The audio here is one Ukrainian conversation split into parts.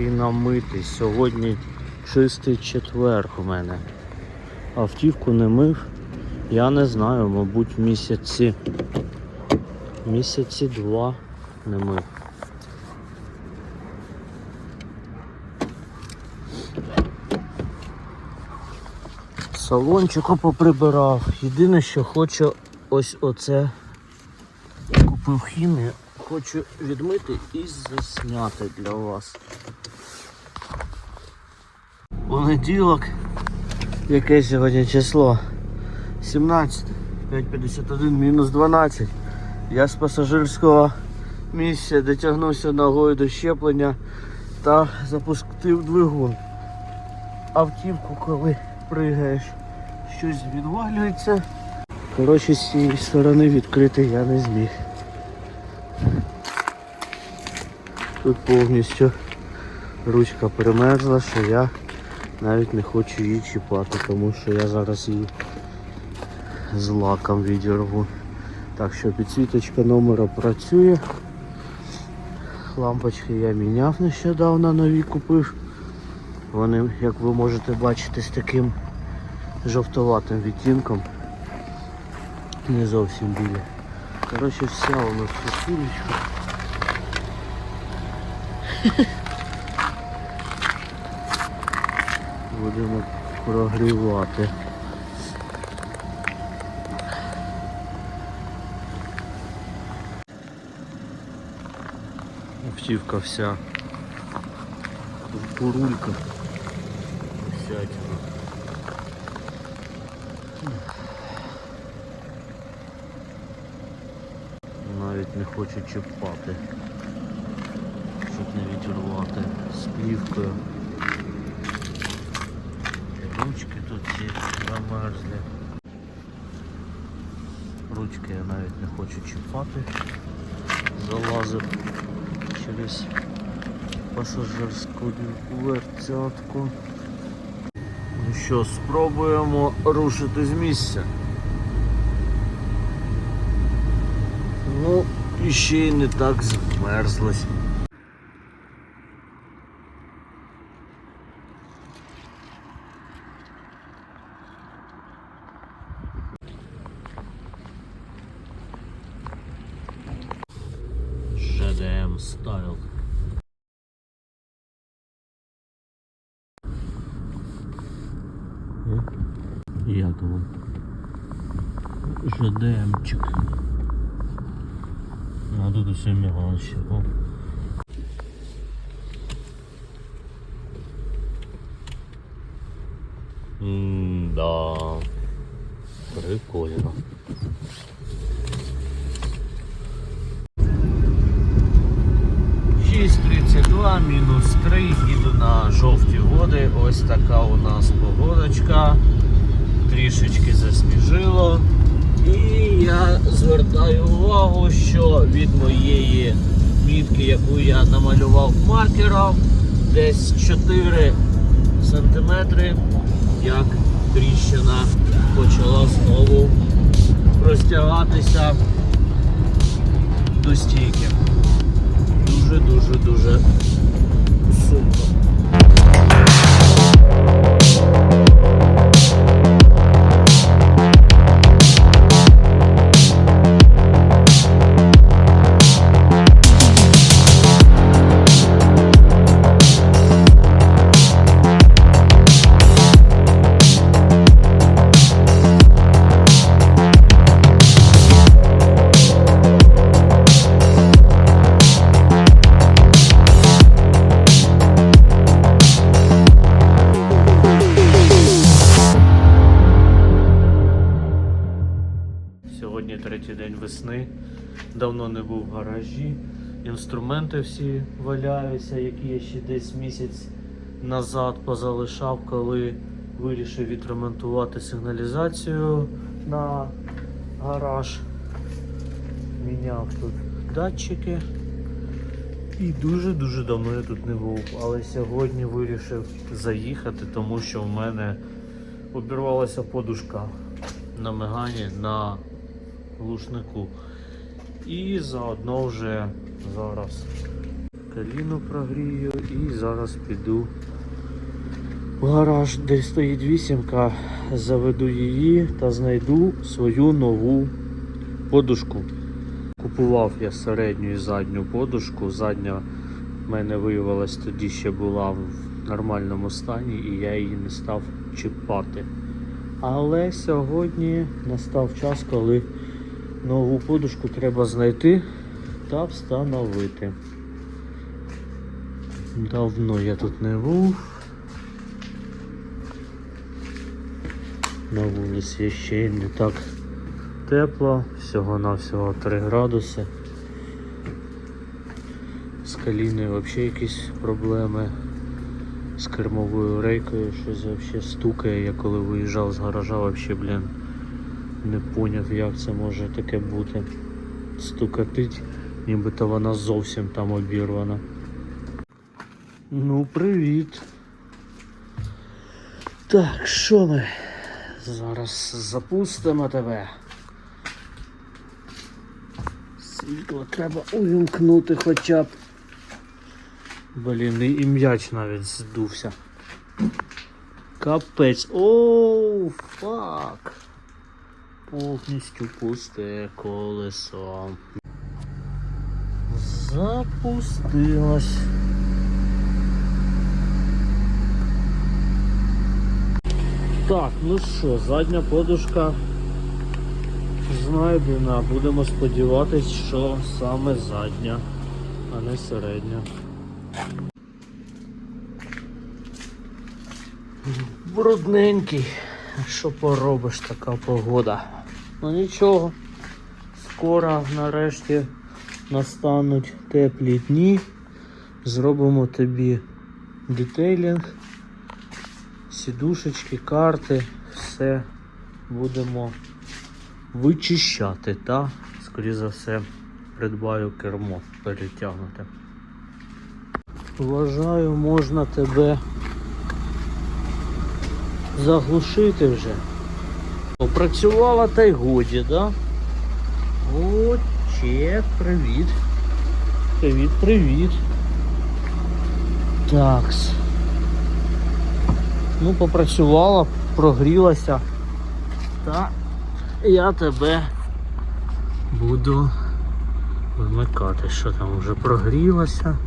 який намитий. Сьогодні чистий четвер у мене. Автівку не мив. Я не знаю, мабуть, місяці. Місяці два не мив. Салончику поприбирав. Єдине, що хочу ось оце купив хімію, хочу відмити і засняти для вас. Понеділок. Яке сьогодні число? 17, 5.51, мінус 12. Я з пасажирського місця дотягнувся ногою до щеплення та запустив двигун. Автівку, коли пригаєш, щось відвалюється. Коротше, з цієї сторони відкрити я не зміг. Тут повністю ручка перемерзла, що я навіть не хочу її чіпати, тому що я зараз її з лаком відірву. Так що підсвіточка номера працює. Лампочки я міняв нещодавно нові купив. Вони, як ви можете бачити, з таким жовтоватим відтінком. Не зовсім білі. Коротше, вся у нас сусілечка. Будемо прогрівати. Автівка вся в бурульках. Всякими. Навіть не хочу чіпати, щоб не відірвати з плівкою. Ручки тут ці замерзлі. Ручки я навіть не хочу чіпати. Залазив через пасажирську дверцятку. Ну що, спробуємо рушити з місця. Ну, і ще й не так змерзлось. ЖДМ стайл. Як вам? ЖДМчик. А тут усе міганще. О. М-да. Прикольно. Шість тридцять два, мінус 3, їду на жовті води. Ось така у нас погодочка. Трішечки засніжило. І я звертаю увагу, що від моєї мітки, яку я намалював маркером, десь 4 сантиметри, як тріщина почала знову розтягатися до стійки. Дуже-дуже дуже сумно. Сьогодні третій день весни. Давно не був в гаражі. Інструменти всі валяються, які я ще десь місяць назад позалишав, коли вирішив відремонтувати сигналізацію на гараж. Міняв тут датчики. І дуже-дуже давно я тут не був. Але сьогодні вирішив заїхати, тому що в мене обірвалася подушка на мегані на глушнику. І заодно вже зараз Каліну прогрію і зараз піду в гараж, де стоїть вісімка, заведу її та знайду свою нову подушку. Купував я середню і задню подушку. Задня в мене виявилась тоді ще була в нормальному стані і я її не став чіпати. Але сьогодні настав час, коли нову подушку треба знайти та встановити. Давно я тут не був. На вулиці ще й не так тепло, всього-навсього 3 градуси. З каліною взагалі якісь проблеми. З кермовою рейкою щось взагалі стукає. Я коли виїжджав з гаража, взагалі, блін, не поняв, як це може таке бути. Стукатить, нібито вона зовсім там обірвана. Ну, привіт. Так, що ми? Зараз запустимо тебе. Світло треба увімкнути хоча б. Блін, і м'яч навіть здувся. Капець. Оу, фак. Повністю пусте колесо. Запустилось. Так, ну що, задня подушка знайдена. Будемо сподіватись, що саме задня, а не середня. Брудненький. Що поробиш, така погода. Ну нічого. Скоро нарешті настануть теплі дні. Зробимо тобі детейлінг, сідушечки, карти, все будемо вичищати та, скоріше за все, придбаю кермо перетягнути. Вважаю, можна тебе заглушити вже. Попрацювала та й годі, да? О, чек, привіт. Привіт, привіт. Такс. Ну, попрацювала, прогрілася. Та я тебе буду вимикати, що там вже прогрілося.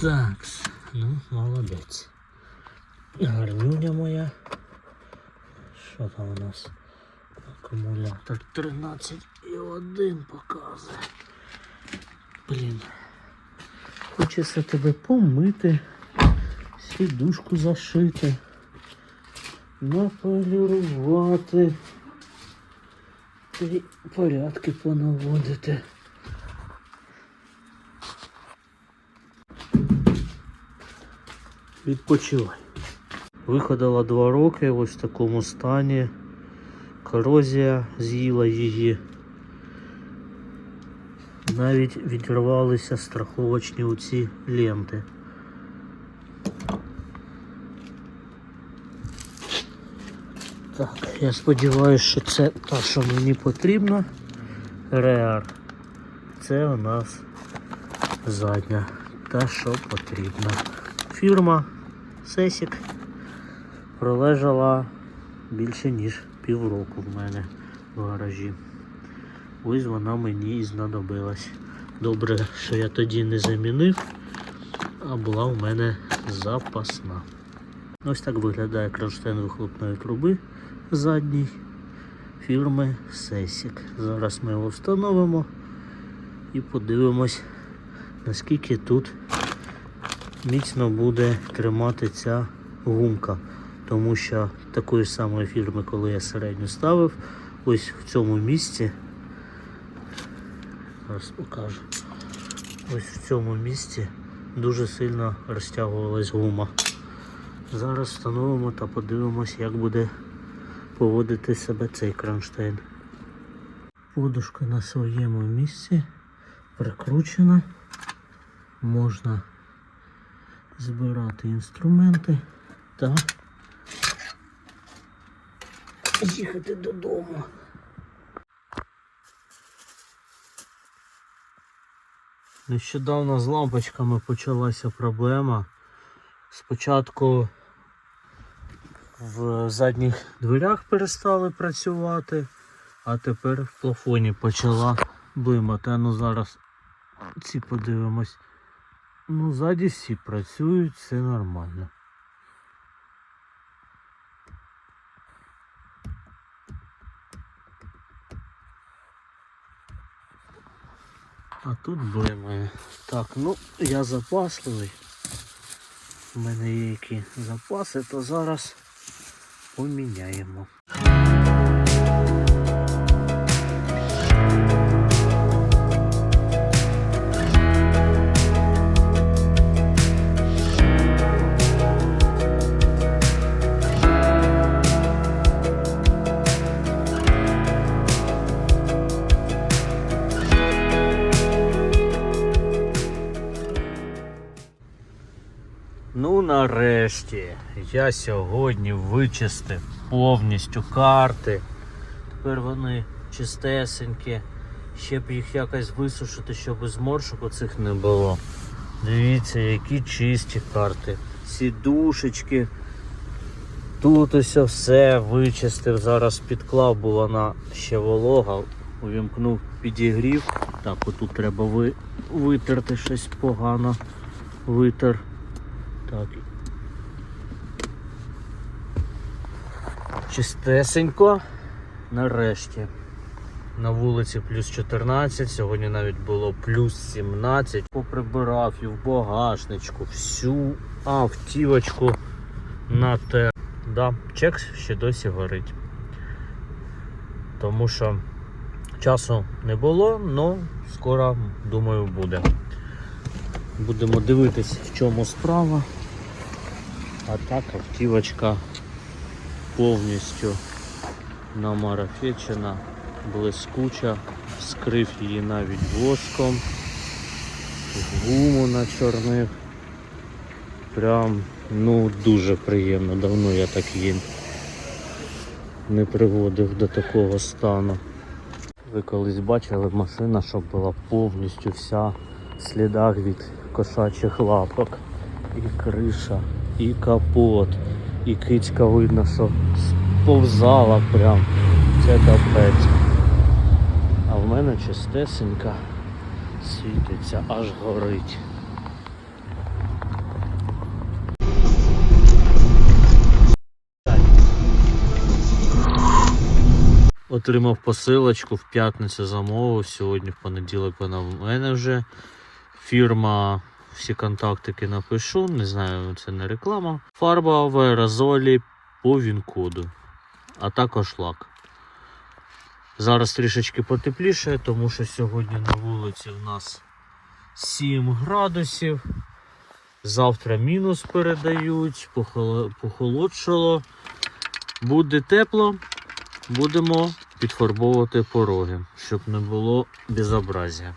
Такс. Ну, молодець. Гарнюня моя. Що там у нас? Акумулятор 13,1 показує. Блін. Хочеться тебе помити, сідушку зашити, наполірувати порядки понаводити. Відпочивай. Виходила два роки ось в такому стані. Корозія з'їла її. Навіть відірвалися страховочні оці ленти. Так, я сподіваюся, що це та, що мені потрібно. Реар. Це у нас задня. Та, що потрібно. Фірма Сесік пролежала більше ніж півроку в мене в гаражі. Ось вона мені і знадобилась. Добре, що я тоді не замінив, а була у мене запасна. Ось так виглядає кронштейн вихлопної труби задній фірми Сесік. Зараз ми його встановимо і подивимось, наскільки тут міцно буде тримати ця гумка. Тому що такої самої фірми, коли я середню ставив, ось в цьому місці, зараз покажу, ось в цьому місці дуже сильно розтягувалась гума. Зараз встановимо та подивимось, як буде поводити себе цей кронштейн. Подушка на своєму місці прикручена. Можна збирати інструменти та їхати додому. Нещодавно з лампочками почалася проблема. Спочатку в задніх дверях перестали працювати, а тепер в плафоні почала блимати. А ну зараз ці подивимось. Ну, ззаді всі працюють, все нормально. А тут блимає. Так, ну я запасливий. У мене є які запаси, то зараз поміняємо. Нарешті, я сьогодні вичистив повністю карти. Тепер вони чистесенькі. Ще б їх якось висушити, щоб зморшок оцих не було. Дивіться, які чисті карти. Сідушечки. Тут ось все вичистив. Зараз підклав, бо вона ще волога. Увімкнув підігрів. Так, отут треба ви... витерти щось погано. Витер. Так. Чистесенько. Нарешті. На вулиці плюс 14, сьогодні навіть було плюс 17. Поприбирав і в багажничку, всю автівочку на те. Да, чек ще досі горить. Тому що часу не було, але скоро, думаю, буде. Будемо дивитись, в чому справа. А так автівочка повністю намарафечена, блискуча, скрив її навіть воском, гуму на чорних. Прям ну дуже приємно. Давно я так її не приводив до такого стану. Ви колись бачили машина, що була повністю вся в слідах від кошачих лапок. І криша, і капот, і кицька видно, що сповзала прям. Це капець. А в мене чистесенька світиться, аж горить. Отримав посилочку в п'ятницю замовив. Сьогодні в понеділок вона в мене вже. Фірма, всі контактики напишу, не знаю, це не реклама. Фарба в аерозолі по він-коду, а також лак. Зараз трішечки потепліше, тому що сьогодні на вулиці в нас 7 градусів. Завтра мінус передають, похоло- похолодшало. Буде тепло, будемо підфарбовувати пороги, щоб не було безобразія.